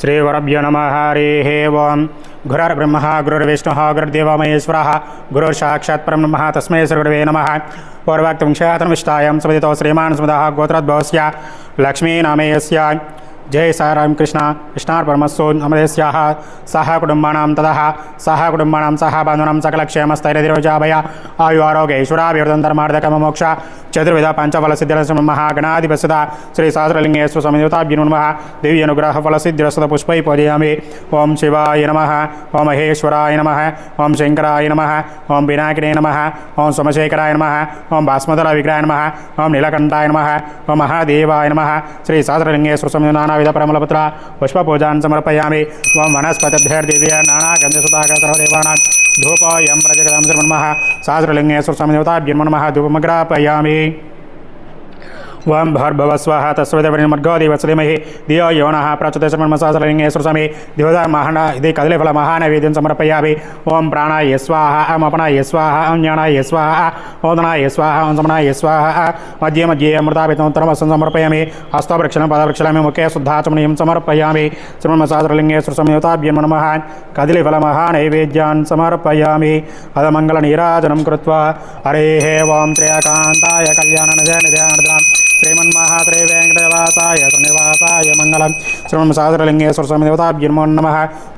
श्रीगुरभ्यो नमः हरिः ओं गुरुर्ब्रह्मः गुरुर्विष्णुः गुरुर्देवो महेश्वरः गुरुर्साक्षात् परब्रह्मः तस्मै श्रीगुरवे नमः पूर्वक्तवंशातनविष्टायां समितो श्रीमान् स्मृतः गोत्रोद्भवस्य लक्ष्मीनामेयस्य जय साराम कृष्ण कृष्णार्पणमस्तु नमदेस्याः सह कुटुम्बानां ततः सह कुटुम्बानां सह बान्धूनां ఆయుఆరోగ్య ఈశ్వరాభివృద్ధం ధర్మార్థ కమమోక్ష చతుర్విధ పంచఫల సిద్ధిరసమ మహాగణాధిపసద శ్రీ సహస్రలింగేశ్వర సమయుతాభ్యు నమ దేవి అనుగ్రహ ఫల సిద్ధిరసద పుష్పై పూజయామి ఓం శివాయ నమ ఓం మహేశ్వరాయ నమ ఓం శంకరాయ నమ ఓం వినాయకనే నమ ఓం సోమశేఖరాయ నమ ఓం భాస్మధర విగ్రహాయ నమ ఓం నీలకంఠాయ నమ ఓం మహాదేవాయ నమ శ్రీ సహస్రలింగేశ్వర సమయ నానావిధ ప్రమలపత్ర పుష్పపూజాన్ సమర్పయామి. ఓం వనస్పతిభ్యర్దివ్య నానా గంధసుధాకర దేవానా ధూపాయం ప్రజగదాం నమ సహస్రలింగేశ్వర స్వామి దేవతాభ్యం నమ ధూపమగ్రాపయామి वाम भार्भव स्वाहा तस्वदेवर्गोदेवसुदेमहि धियो यो नः प्रचुतशर्मसासलिङ्गेश्वर स्वामी दिवदामहण इति कदलीफल महानवेद्यं समर्पयामि। ओम प्राणाय स्वाहा अम अपनाय स्वाहा अं ज्ञानाय स्वाहा ओदनाय स्वाहा, ओं समनाय स्वाहा, मध्ये मध्ये अमृतापितोत्तरमस्तं समर्पयामि। हस्तवृक्षणं पादवृक्षणामि मुखे शुद्धाचमनीयं समर्पयामि। श्रीमसासलिङ्गेश्वर संयुताभ्यं नमः कदलीफलमहानैवेद्यान् समर्पयामि। अदमङ्गलनीराजनं कृत्वा हरेः ओं त्र्यकान्ताय कल्याणनिधे निधे శ్రీమన్మహాత్రే వెంకటవాసాయ శ్రీనివాసాయ మంగళం శ్రీమన్ సహస్రలింగేశ్వర స్వామి దేవతాభ్యమో నమ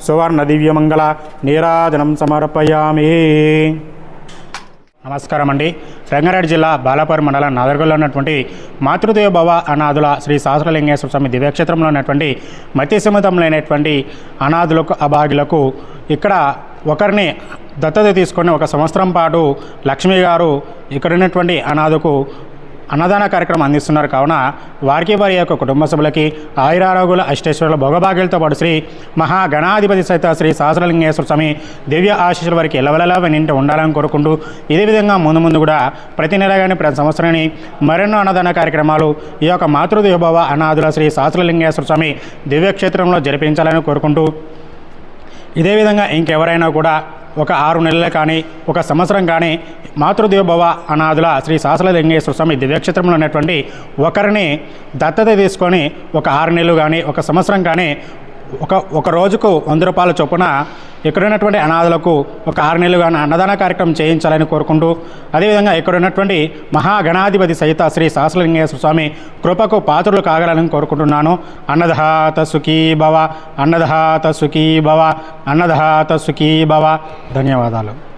సువర్ణ దివ్యమంగళ నీరాజనం సమర్పయామి నమస్కారం అండి రంగారెడ్డి జిల్లా బాలాపూర్ మండలం నాదర్గల్లో ఉన్నటువంటి మాతృదేవ భవ అనాథుల శ్రీ సహస్రలింగేశ్వర స్వామి దివ్యక్షేత్రంలో ఉన్నటువంటి మతి అనాథులకు అభాగ్యులకు ఇక్కడ ఒకరిని దత్తత తీసుకొని ఒక సంవత్సరం పాటు లక్ష్మి గారు ఇక్కడ ఉన్నటువంటి అనాథకు అన్నదాన కార్యక్రమం అందిస్తున్నారు. కావున వారికి వారి యొక్క కుటుంబ సభ్యులకి ఆయురారోగుల అష్టేశ్వరుల భోగభాగ్యులతో పాటు శ్రీ మహాగణాధిపతి సహిత శ్రీ సహస్రలింగేశ్వర స్వామి దివ్య ఆశీస్సుల వారికి ఎలవెలలా వెనింటి ఉండాలని కోరుకుంటూ ఇదే విధంగా ముందు ముందు కూడా ప్రతి నెల కానీ ప్రతి సంవత్సరాన్ని మరెన్నో అన్నదాన కార్యక్రమాలు ఈ యొక్క మాతృదేవభవ అనాథుల శ్రీ సహస్రలింగేశ్వర స్వామి దివ్యక్షేత్రంలో జరిపించాలని కోరుకుంటూ ఇదే విధంగా ఇంకెవరైనా కూడా ఒక ఆరు నెలలు కానీ ఒక సంవత్సరం కానీ మాతృదేవభవ అనాథుల శ్రీ సాసలలింగేశ్వర స్వామి దివ్యక్షేత్రంలో ఉన్నటువంటి ఒకరిని దత్తత తీసుకొని ఒక ఆరు నెలలు కానీ ఒక సంవత్సరం కానీ ఒక ఒక రోజుకు వంద రూపాయల చొప్పున ఇక్కడ ఉన్నటువంటి అనాథులకు ఒక ఆరు నెలలు కానీ అన్నదాన కార్యక్రమం చేయించాలని కోరుకుంటూ అదేవిధంగా ఇక్కడ ఉన్నటువంటి మహాగణాధిపతి సహిత శ్రీ సహస్రలింగేశ్వర స్వామి కృపకు పాత్రులు కాగలని కోరుకుంటున్నాను. అన్నదహాత సుఖీ భవ అన్నదహాత సుఖీ భవ అన్నదహాత సుఖీ భవ. ధన్యవాదాలు.